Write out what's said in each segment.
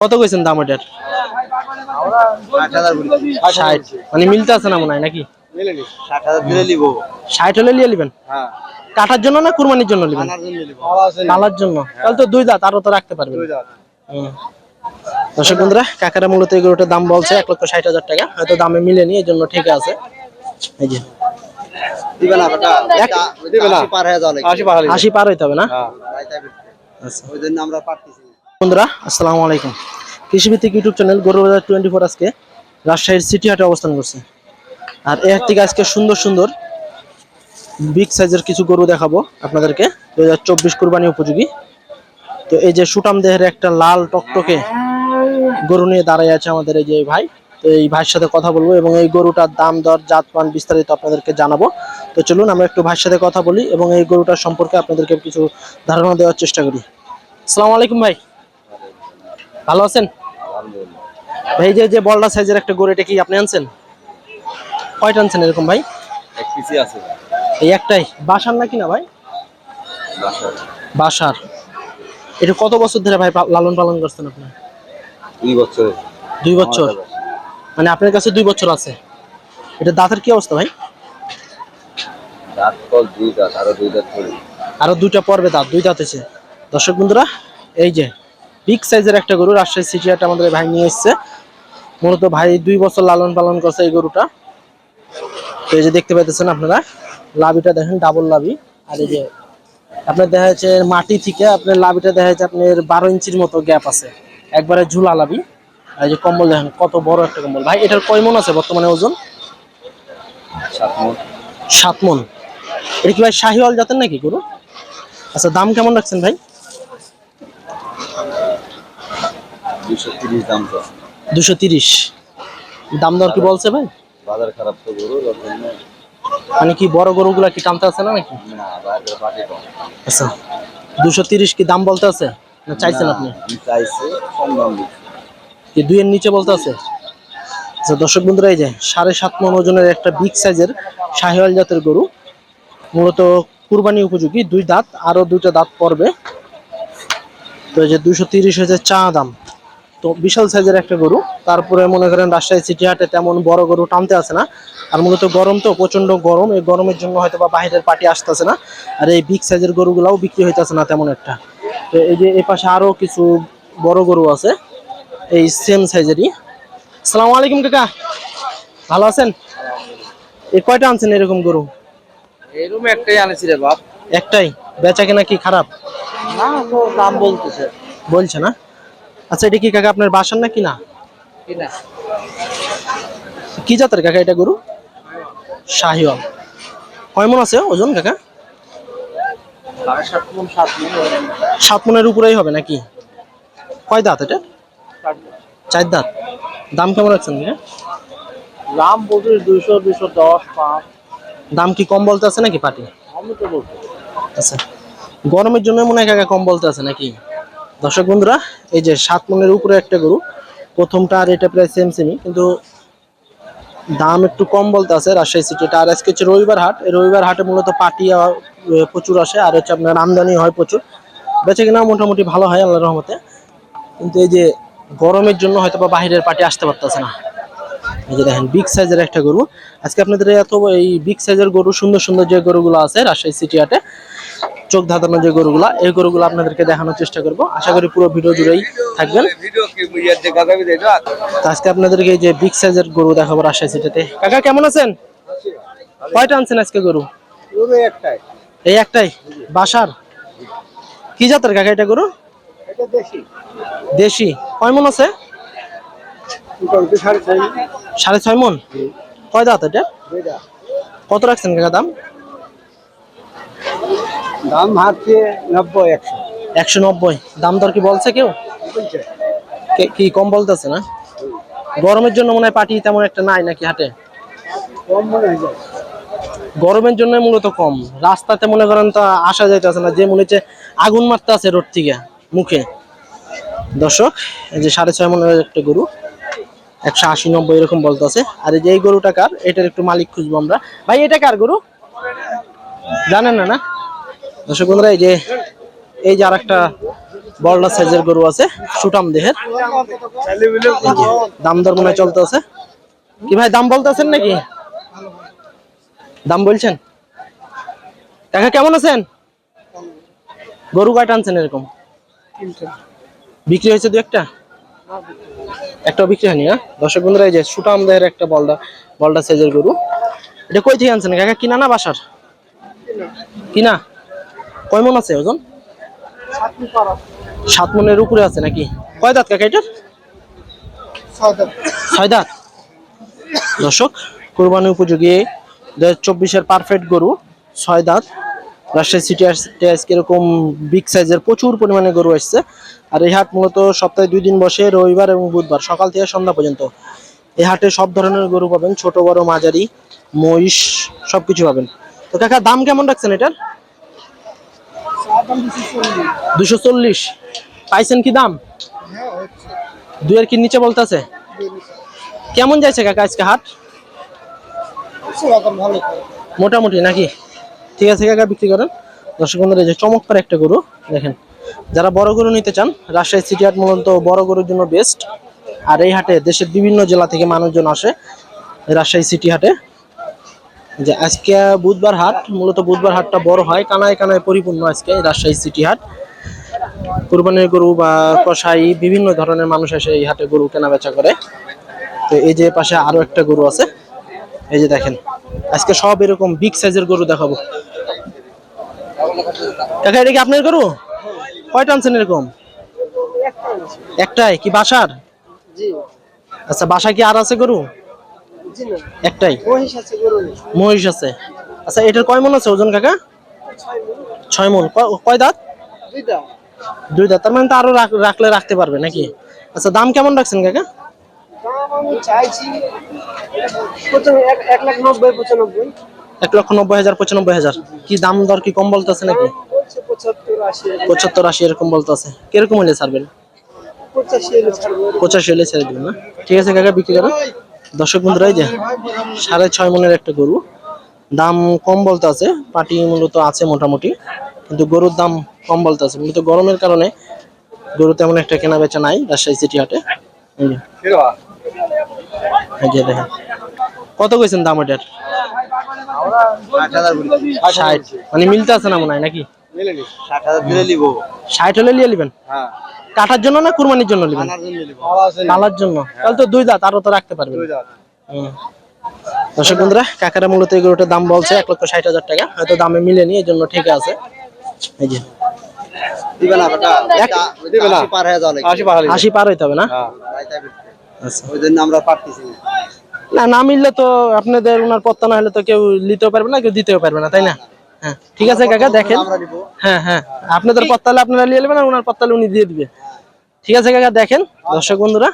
কত কইছেন দাম ওটার ষাট মানে মিলতে আছে না মনে হয় নাকি? ষাট হলে নিয়ে নেবেন? হ্যাঁ। কাটার জন্য না কুরবানির জন্য নেবেন? আনার জন্য কালার জন্য। তাহলে তো দুই দাঁত আরও তো রাখতে পারবেন। দর্শক বন্ধুরা কাকারা মূলত এই গরুটার দাম বলছে এক লক্ষ ষাট হাজার টাকা। হয়তো দামে মিলেনি এই জন্য ঠিক আছে। এই যে। আশি পার হইতে হবে না? হ্যাঁ। আচ্ছা। ওই জন্য আমরা পারতেছি না। বন্ধুরা, আসসালামু আলাইকুম। কৃষিভিত্তিক ইউটিউব চ্যানেল গরু বাজার টোয়েন্টি ফোর আজকে রাজশাহীর সিটি হাটে অবস্থান করছে। আর এর থেকে আজকে সুন্দর সুন্দর বিগ সাইজের কিছু গরু দেখাবো আপনাদেরকে। দু হাজার চব্বিশ কোরবানি উপযোগী। তো এই যে সুটাম দেহের একটা লাল টকটকে গরু নিয়ে দাঁড়ায় আছে আমাদের এই যে ভাই। তো এই ভাইয়ের সাথে কথা বলব এবং এই গরুটার দাম, দর, জাত জাতমান বিস্তারিত আপনাদেরকে জানাব। তো চলুন আমরা একটু ভাইয়ের সাথে কথা বলি এবং এই গরুটার সম্পর্কে আপনাদেরকে কিছু ধারণা দেওয়ার চেষ্টা করি। আসসালামু আলাইকুম ভাই। ভালো আছেন? ভাই যে যে বলটা সাইজের একটা গরু এটা কি আপনি আনছেন? কয়টা আনছেন এরকম ভাই? এক পিসি আছে এই একটাই। বাসার নাকি না ভাই? বাসার। এটা কত বছর ধরে ভাই লালন পালন করছেন আপনি? দুই বছর। দুই বছর। মানে আপনার কাছে দুই বছর আছে। এটা দাঁতের কি অবস্থা ভাই? দাঁত কল দুই দাঁত আরও দুই দাঁত আরও দুইটা পর্বে দাঁত দুই দাঁত আছে দর্শক বন্ধুরা এই যে বিগ সাইজের একটা গরু রাজশাহী সিটি হাটে আমাদের ভাই নিয়ে এসছে। মূলত ভাই দুই বছর লালন পালন করছে এই গরুটা। তো এই যে দেখতে পাইতেছেন আপনারা লাভিটা দেখেন ডাবল লাভি। আর এই যে আপনার দেখা যাচ্ছে মাটি থেকে আপনার লাভিটা দেখা যাচ্ছে আপনার বারো ইঞ্চির মতো গ্যাপ আছে। একবারে ঝুলা লাভি। আর এই যে কম্বল দেখেন কত বড় একটা কম্বল। ভাই এটার কয় মন আছে বর্তমানে ওজন? সাত মন। এটা কি ভাই শাহিওয়াল জাতের নাকি গরু? আচ্ছা দাম কেমন রাখছেন ভাই দুশো তিরিশ দাম তো। দুশো তিরিশ। দাম দর কি বলছে ভাই? বাজার খারাপ তো গরু মানে কি বড় গরুগুলা কি টানতে আছে না নাকি? না বাজার পাটি কম। আচ্ছা দুশো তিরিশ কি দাম বলতে আছে? না চাইছেন আপনি? চাইছি কম দাম কি দুইয়ের নিচে বলতে আছে? আচ্ছা দর্শক বন্ধুরা এই যে সাড়ে সাত মন ওজনের একটা বিগ সাইজের শাহিওয়াল জাতের গরু মূলত কুরবানি উপযোগী দুই দাঁত আরও দুইটা দাঁত পড়বে। তো এই যে দুশো তিরিশ হয়েছে চা দাম। তো বিশাল সাইজের একটা গরু। তারপরে মনে করেন রাজশাহী সিটি হাটে তেমন বড় গরু টানতে আসে না। আর মূলত গরম তো প্রচণ্ড গরম। এই গরমের জন্য হয়তো বা বাইরের পার্টি আসতেছে না। আর এই বিগ সাইজের গরুগুলাও বিক্রি হইতেছে না তেমন একটা। তো এই যে এই পাশে আরও কিছু বড় গরু আছে। এই সেম সাইজেরই আসসালামু আলাইকুম কাকা। ভালো আছেন? এ কয়টা আনছেন এরকম গরু? এই রুমে একটাই আনেছি রে বাপ। একটাই? বেচা কেনা কি খারাপ? না তো দাম বলতেছে। বলছে না? আচ্ছা এটা কি কাকা আপনার বাসার না? কি না কি জাতের কাকা এটা গরু? শাহিওয়াল। কয় মন আছে ওজন কাকা? সাত মন মন মনের উপরেই হবে নাকি? কয় দাঁত এটা? চার দাঁত। দাম কেমন রাখছেন? দাম বলতে দুইশো দুইশো দশ পাঁচ। দাম কি কম বলতে আছে নাকি পাটি? আচ্ছা। গরমের জন্য মনে হয় কাকা কম বলতে আছে নাকি? দর্শক বন্ধুরা, এই যে সাত মনের উপরে একটা গরু, প্রথমটা আর এটা প্রায় সেম সেমই কিন্তু দাম একটু কম বলতে আছে রাজশাহী সিটিটা আর আজকে হচ্ছে রবিবার হাট, এই রবিবার হাটে মূলত পাটি প্রচুর আসে, আর হচ্ছে আপনার আমদানি হয় প্রচুর। বেচে কিনা মোটামুটি ভালো হয় আল্লাহ রহমতে, কিন্তু এই যে গরমের জন্য হয়তো বা বাহিরের পাটি আসতে পারতেছে না। এই যে দেখেন বিগ সাইজের একটা গরু। আজকে আপনাদের এত এই বিগ সাইজের গরু, সুন্দর সুন্দর যে গরুগুলো আছে রাজশাহী সিটি হাটে চোখ ধাঁধানো যে গরুগুলা, এই গরুগুলো আপনাদেরকে দেখানোর চেষ্টা করব। আশা করি পুরো ভিডিও জুড়েই থাকবেন। আজকে আপনাদেরকে যে বিগ সাইজের গরু দেখাবো রাজশাহী সিটিতে কাকা, কেমন আছেন? কয়টা আনছেন আজকে গরু? এই একটাই? বাসার? কি জাতের কাকা এটা গরু? দেশি। কয় মন আছে? সাড়ে ছয় মন। কয় দাঁত এটা? কত রাখছেন কাকা দাম? দাম হাতে নব্বই একশো। একশো নব্বই। দাম দর কি বলছে কেউ? কে- কি কম বলতেছে না? গরমের জন্য মনে হয় পাটি তেমন একটা নাই নাকি হাটে? কম মনে হয় গরমের জন্য মূলত কম। রাস্তাতে মনে করেন তো আসা যাইতেছে না যে মনে হচ্ছে আগুন মারতে আছে রোড থেকে মুখে। দর্শক এই যে সাড়ে ছয় মনের একটা গরু একশো আশি নব্বই এরকম বলতেছে। আর এই যে এই গরুটা কার? এটার একটু মালিক খুঁজবো আমরা। ভাই এটা কার গরু? জানেন না না? দর্শক বন্ধুরা, এই যে এই যে আর একটা বড়লা সাইজের গরু আছে সুটাম দেহের। দাম দর মনে চলতে আছে কি ভাই, দাম বলতেছেন নাকি? দাম বলছেন? কাকা, কেমন আছেন? গরু কয়টা আনছেন এরকম? বিক্রি হয়েছে দু একটা? একটা বিক্রি হয়নি, না? দর্শক বন্ধুরা, এই যে সুটাম দেহের একটা বলডা বলডা সাইজের গরু। এটা কই থেকে আনছেন? কাকা, কিনা না বাসার? কিনা? কয় মন আছে ওজন? সাত মনের উপরে আছে নাকি? কয় দাঁত কাকা এটার? ছয় দাঁত। দর্শক কোরবানি উপযোগী দু হাজার চব্বিশের পারফেক্ট গরু ছয় দাঁত। রাজশাহী সিটি আজকে এরকম বিগ সাইজের প্রচুর পরিমাণে গরু আসছে। আর এই হাট মূলত সপ্তাহে দুই দিন বসে রবিবার এবং বুধবার সকাল থেকে সন্ধ্যা পর্যন্ত। এই হাটে সব ধরনের গরু পাবেন ছোট বড় মাঝারি মহিষ সবকিছু পাবেন। তো কাকা দাম কেমন রাখছেন এটার? দুশো চল্লিশ। পাইছেন কি দাম? দুইয়ের কি নিচে বলতেছে? কেমন যাচ্ছে কাকা আজকে হাট? মোটামুটি নাকি? ঠিক আছে কাকা, বিক্রি করেন। দর্শক বন্ধুরা যে চমৎকার একটা গরু, দেখেন। যারা বড় গরু নিতে চান, রাজশাহী সিটি হাট মূলত বড় গরুর জন্য বেস্ট আর এই হাটে দেশের বিভিন্ন জেলা থেকে মানুষজন আসে রাজশাহী সিটি হাটে। যে আজকে বুধবার হাট মূলত বুধবার হাটটা বড় হয় কানায় কানায় পরিপূর্ণ আজকে রাজশাহী সিটি হাট। কুরবানির গরু বা কসাই বিভিন্ন ধরনের মানুষ এসে এই হাটে গরু কেনা বেচা করে। তো এই যে পাশে আরও একটা গরু আছে এই যে দেখেন আজকে সব এরকম বিগ সাইজের গরু দেখাবো। কাকা এটা কি আপনার গরু? কয়টা আনছেন এরকম? একটাই কি বাসার? আচ্ছা বাসা কি আর আছে গরু? একটাই? মহিষ আছে আচ্ছা এটার কয় মন আছে ওজন কাকা? ছয় মন। কয় দাঁত? দুই দাঁত। তার মানে তো আরও রাখলে রাখতে পারবে নাকি? আচ্ছা দাম কেমন রাখছেন কাকা? এক লক্ষ নব্বই হাজার পঁচানব্বই হাজার। কি দাম দর কি কম বলতেছে নাকি? পঁচাত্তর আশি এরকম বলতেছে। কীরকম হলে ছাড়বেন? পঁচাশি হলে ছেড়ে দিবেন না। ঠিক আছে কাকা বিক্রি করেন দর্শক বন্ধুরাই যে সাড়ে ছয় মনের একটা গরু দাম কম বলতে আছে পাটি মূলত আছে মোটামুটি কিন্তু গরুর দাম কম বলতে আছে। মূলত গরমের কারণে গরু তেমন একটা কেনা বেচা নাই রাজশাহী সিটি হাটে। এই এই দেখেন কত কইছেন দাম ষাট। ষাট। মানে মিলতে আছে না মনে হয় নাকি? ষাট হলে নিয়ে নেবেন? হ্যাঁ। কাটার জন্য না কুরবানির জন্য নেবেন? আনার জন্য পালার জন্য। তাহলে তো দুই দাঁত আরও তো রাখতে পারবেন। দর্শক বন্ধুরা কাকারা মূলত এই গরুটার দাম বলছে এক লক্ষ ষাট হাজার টাকা। হয়তো দামে মিলেনি এই জন্য ঠিক আছে। এই যে। না হয়ে যাওয়া লাগবে আশি পার হইতে হবে না? হ্যাঁ। আচ্ছা। আমরা পারতেছি না। না না মিললে তো আপনাদের ওনার পত্তা না হলে তো কেউ নিতেও পারবে না কেউ দিতেও পারবে না তাই না? হ্যাঁ। ঠিক আছে কাকা দেখেন। হ্যাঁ হ্যাঁ। আপনাদের পত্তা হলে আপনারা নিয়ে নেবেন আর ওনার পত্তা হলে উনি দিয়ে দিবে। ঠিক আছে কাকা দেখেন। দর্শক বন্ধুরা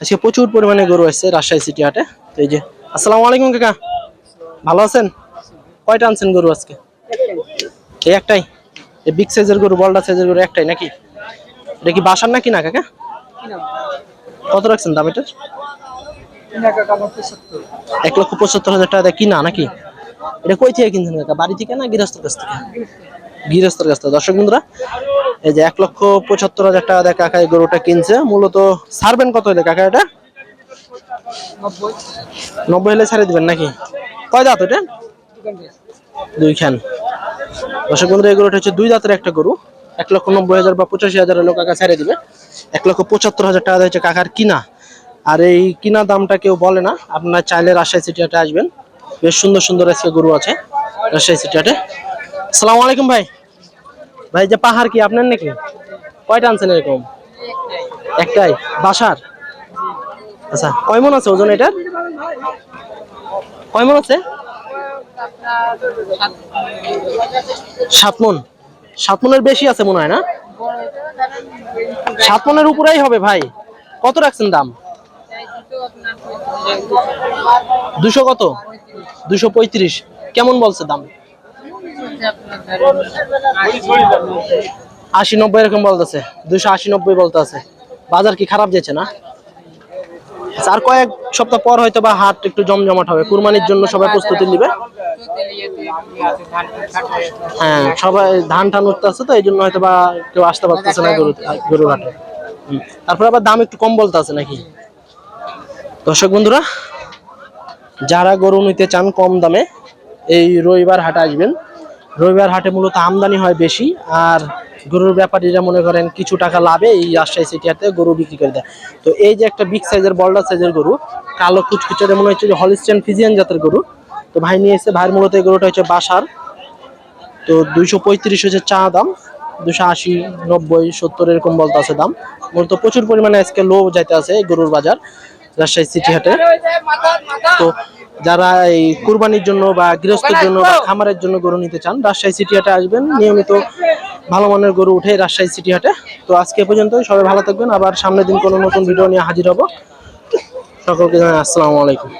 আজকে প্রচুর পরিমাণে গরু আসছে রাজশাহী সিটি হাটে। তো এই যে আসসালামু আলাইকুম কাকা। ভালো আছেন? কয়টা আনছেন গরু আজকে? এই একটাই। এই বিগ সাইজের গরু বলডা সাইজের গরু একটাই নাকি? এটা কি বাসার নাকি না কাকা? কত রাখছেন দাম এটার? এক লক্ষ পঁচাত্তর হাজার টাকা দিয়ে কিনা নাকি? এটা কই থেকে কিনছেন কাকা? বাড়ি থেকে না গৃহস্থর কাছ থেকে? গৃহস্থর কাছ থেকে। দর্শক বন্ধুরা, এই যে এক লক্ষ পঁচাত্তর হাজার টাকা দিয়ে কাকা এই গরুটা কিনছে। মূলত ছাড়বেন কত হলে কাকা এটা? নব্বই হলে ছাড়ে দিবেন নাকি? কয় দাঁত ওটা দুই খান। দর্শক বন্ধুরা, এই গরুটা হচ্ছে দুই দাঁতের একটা গরু। এক লক্ষ নব্বই হাজার বা পঁচাশি হাজার হলেও কাকা ছেড়ে দিবে। এক লক্ষ পঁচাত্তর হাজার টাকা হচ্ছে কাকার কিনা। আর এই কিনা দামটা কেউ বলে না। আপনার চাইলে রাজশাহী সিটিয়াতে আসবেন। বেশ সুন্দর সুন্দর আজকে গরু আছে। আসসালামু আলাইকুম ভাই। ভাই যে পাহাড় কি আপনার নাকি? কয়টা আনছেন এরকম? একটাই। বাসার? আচ্ছা কয় মন আছে ওজন এটার? কয় মন আছে? সাত মন। সাত মনের বেশি আছে মনে হয় না? সাত মনের উপরেই হবে ভাই। কত রাখছেন দাম? দুশো কত? দুশো পঁয়ত্রিশ। কেমন বলছে দাম? আশি নব্বই এরকম বলতেছে। দুশো আশি নব্বই বলতেছে। বাজার কি খারাপ যাচ্ছে না? আচ্ছা, আর কয়েক সপ্তাহ পর হয়তো বা হাট একটু জমজমাট হবে। কুরবানির জন্য সবাই প্রস্তুতি নিবে। হ্যাঁ সবাই ধান টান উঠতে আছে তো এই জন্য হয়তো বা কেউ আসতে পারতেছে না গরু গরুর হাটে। তারপরে আবার দাম একটু কম বলতে আছে নাকি? দর্শক বন্ধুরা যারা গরু নিতে চান কম দামে এই রবিবার হাটে আসবেন। রবিবার হাটে মূলত আমদানি হয় বেশি, আর গরুর ব্যাপারীরা মনে করেন কিছু টাকা লাভে এই রাজশাহী সিটি হাটে গরু বিক্রি করে দেয়। তো এই যে একটা বিগ সাইজের বল্ডার সাইজের গরু, কালো কুচকুচে মনে হচ্ছে যে হলিস্টেন ফিজিয়ান জাতের গরু, তো ভাই নিয়ে এসে, ভাইয়ের মূলত এই গরুটা হচ্ছে বাসার। তো দুইশো পঁয়ত্রিশ হচ্ছে চা দাম দুশো আশি, নব্বই, সত্তর এরকম বলতে আছে দাম। মূলত প্রচুর পরিমাণে আজকে লো যাইতে আছে গরুর বাজার। রাজশাহী সিটি হাটে। তো যারা এই কুরবানির জন্য বা গৃহস্থের জন্য বা খামারের জন্য গরু নিতে চান, রাজশাহী সিটি হাটে আসবেন। নিয়মিত ভালো মানের গরু উঠে রাজশাহী সিটি হাটে। তো আজকে পর্যন্ত সবাই ভালো থাকবেন। আবার সামনের দিন কোনো নতুন ভিডিও নিয়ে হাজির হব। সকলকে জানাই আসসালামু আলাইকুম।